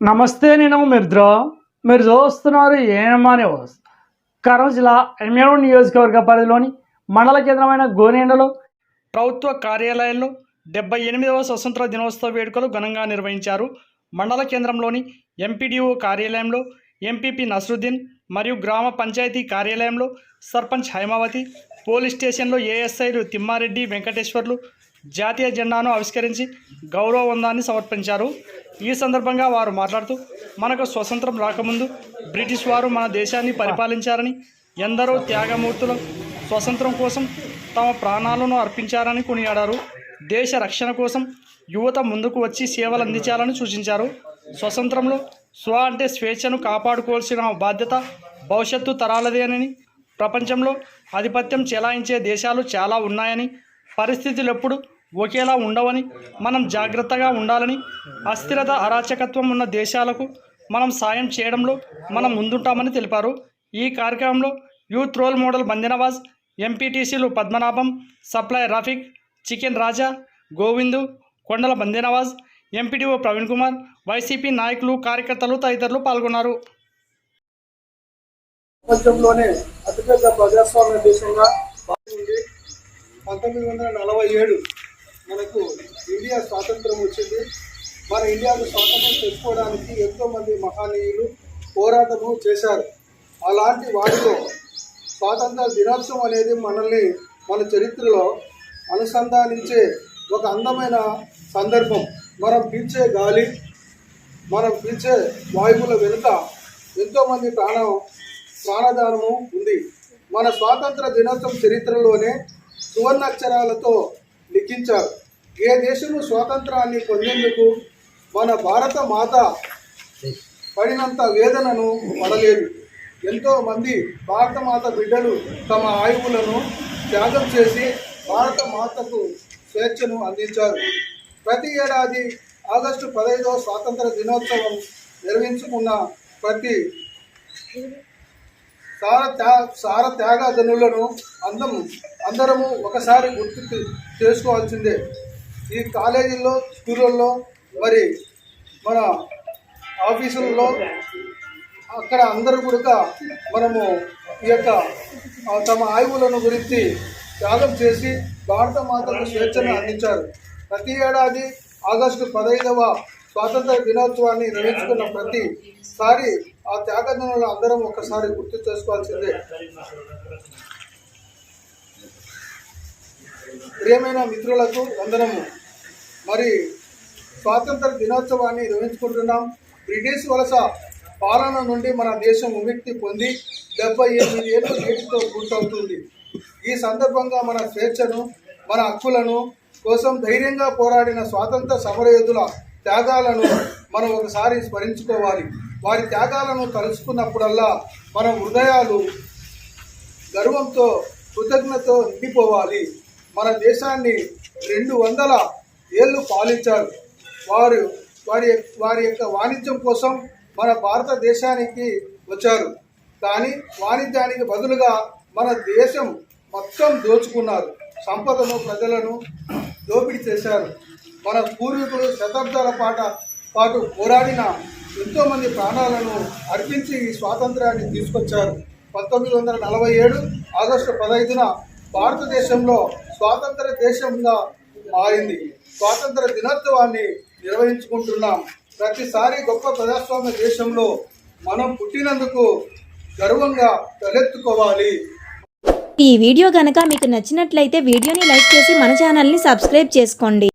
నమస్తే నేను మిత్ర మీరు చూస్తున్నారు ఏమనే న్యూస్ జిల్లా ఎమ్మెడు నియోజకవర్గ పరిధిలోని మండల కేంద్రమైన గోనేండలో ప్రభుత్వ కార్యాలయంలో డెబ్బై ఎనిమిదవ స్వతంత్ర దినోత్సవ వేడుకలు ఘనంగా నిర్వహించారు. మండల కేంద్రంలోని ఎంపీడీఓ కార్యాలయంలో ఎంపీపీ నసరుద్దీన్ మరియు గ్రామ పంచాయతీ కార్యాలయంలో సర్పంచ్ హైమావతి పోలీస్ స్టేషన్లో ఏఎస్ఐలు తిమ్మారెడ్డి వెంకటేశ్వర్లు జాతీయ జెండాను ఆవిష్కరించి గౌరవ వందాన్ని సమర్పించారు. ఈ సందర్భంగా వారు మాట్లాడుతూ మనకు స్వతంత్రం రాకముందు బ్రిటిష్ వారు మన దేశాన్ని పరిపాలించారని ఎందరో త్యాగమూర్తులు స్వతంత్రం కోసం తమ ప్రాణాలను అర్పించారని కొనియాడారు. దేశ రక్షణ కోసం యువత ముందుకు వచ్చి సేవలు అందించాలని సూచించారు. స్వతంత్రంలో స్వ అంటే స్వేచ్ఛను కాపాడుకోవాల్సిన బాధ్యత భవిష్యత్తు తరాలదేనని ప్రపంచంలో ఆధిపత్యం చెలాయించే దేశాలు చాలా ఉన్నాయని పరిస్థితులు ఎప్పుడు ఒకేలా ఉండవని మనం జాగ్రత్తగా ఉండాలని అస్థిరత అరాచకత్వం ఉన్న దేశాలకు మనం సాయం చేయడంలో మనం ముందుంటామని తెలిపారు. ఈ కార్యక్రమంలో యూత్ రోల్ మోడల్ బందినవాజ్ ఎంపీటీసీలు Padmanabham supply Rafiq chicken Raja Govindu Kondala Bandinawaz MPTO Praveen Kumar YCP నాయకులు కార్యకర్తలు తదితరులు పాల్గొన్నారు. ప్రపంచంలోనే అతిపెద్ద ప్రజాస్వామ్య దేశంగా ఉంది పంతొమ్మిది వందల నలభై ఏడు మనకు ఇండియా స్వాతంత్రం వచ్చింది. మన ఇండియాను స్వాతంత్రం తెచ్చుకోవడానికి ఎంతోమంది మహనీయులు పోరాటము చేశారు. అలాంటి వాటిలో స్వాతంత్ర దినోత్సవం అనేది మనల్ని మన చరిత్రలో అనుసంధానించే ఒక అందమైన సందర్భం. మనం పీల్చే గాలి మనం పీల్చే వాయువుల వెనుక ఎంతోమంది ప్రాణం ప్రాణదానము ఉంది. మన స్వాతంత్ర దినోత్సవం చరిత్రలోనే సువర్ణాక్షరాలతో లిఖించారు. ఏ దేశము స్వాతంత్రాన్ని పొందేందుకు మన భారత మాత పడినంత వేదనను పడలేదు. ఎంతో మంది భారత మాత బిడ్డలు తమ ఆయువులను త్యాగం చేసి భారత మాతకు స్వేచ్ఛను అందించారు. ప్రతి ఏడాది ఆగస్టు పదహైదవ స్వాతంత్ర దినోత్సవం నిర్వహించుకున్న ప్రతి సార త్యా సార త్యాగజనులను అందం అందరము ఒకసారి గుర్తు చేసుకోవాల్సిందే ఈ కాలేజీల్లో స్కూళ్ళల్లో మరి మన ఆఫీసుల్లో అక్కడ అందరూ కూడా మనము ఈ యొక్క తమ ఆయువులను గురించి త్యాగం చేసి భారత మాతకు స్వేచ్ఛను అందించారు. ప్రతి ఏడాది ఆగస్టు పదహైదవ స్వాతంత్ర దినోత్సవాన్ని నిర్వహించుకున్న ప్రతిసారి ఆ త్యాగదనులు అందరం ఒకసారి గుర్తు చేసుకోవాల్సిందే. ప్రియమైన మిత్రులకు అందరము మరి స్వాతంత్ర దినోత్సవాన్ని నిర్వహించుకుంటున్నాం. బ్రిటిష్ వలస పాలన నుండి మన దేశం విముక్తి పొంది డెబ్బై ఎనిమిది ఏళ్ళు నేటితో పూర్తవుతుంది. ఈ సందర్భంగా మన స్వేచ్ఛను మన హక్కులను కోసం ధైర్యంగా పోరాడిన స్వాతంత్ర సమరయోధుల త్యాగాలను మనం ఒకసారి స్మరించుకోవాలి. వారి త్యాగాలను తలుచుకున్నప్పుడల్లా మన హృదయాలు గర్వంతో కృతజ్ఞతతో నిండిపోవాలి. మన దేశాన్ని రెండు వందల ఏళ్ళు పాలించారు. వారు వారి వారి యొక్క వాణిజ్యం కోసం మన భారతదేశానికి వచ్చారు. కానీ వాణిజ్యానికి బదులుగా మన దేశం మొత్తం దోచుకున్నారు. సంపదను ప్రజలను దోపిడీ చేశారు. మన పూర్వీకులు శతాబ్దాల పాట పాటు పోరాడిన ఎంతోమంది ప్రాణాలను అర్పించి ఈ స్వాతంత్రాన్ని తీసుకొచ్చారు. పంతొమ్మిది వందల నలభై ఏడు ఆగస్టు పదహైదున భారతదేశంలో స్వాతంత్ర దేశంగా మారింది. స్వాతంత్ర దినోత్సవాన్ని నిర్వహించుకుంటున్నాం. ప్రతిసారి గొప్ప ప్రజాస్వామ్య దేశంలో మనం పుట్టినందుకు గర్వంగా తలెత్తుకోవాలి. ఈ వీడియో కనుక మీకు నచ్చినట్లయితే వీడియోని లైక్ చేసి మన ఛానల్ని సబ్స్క్రైబ్ చేసుకోండి.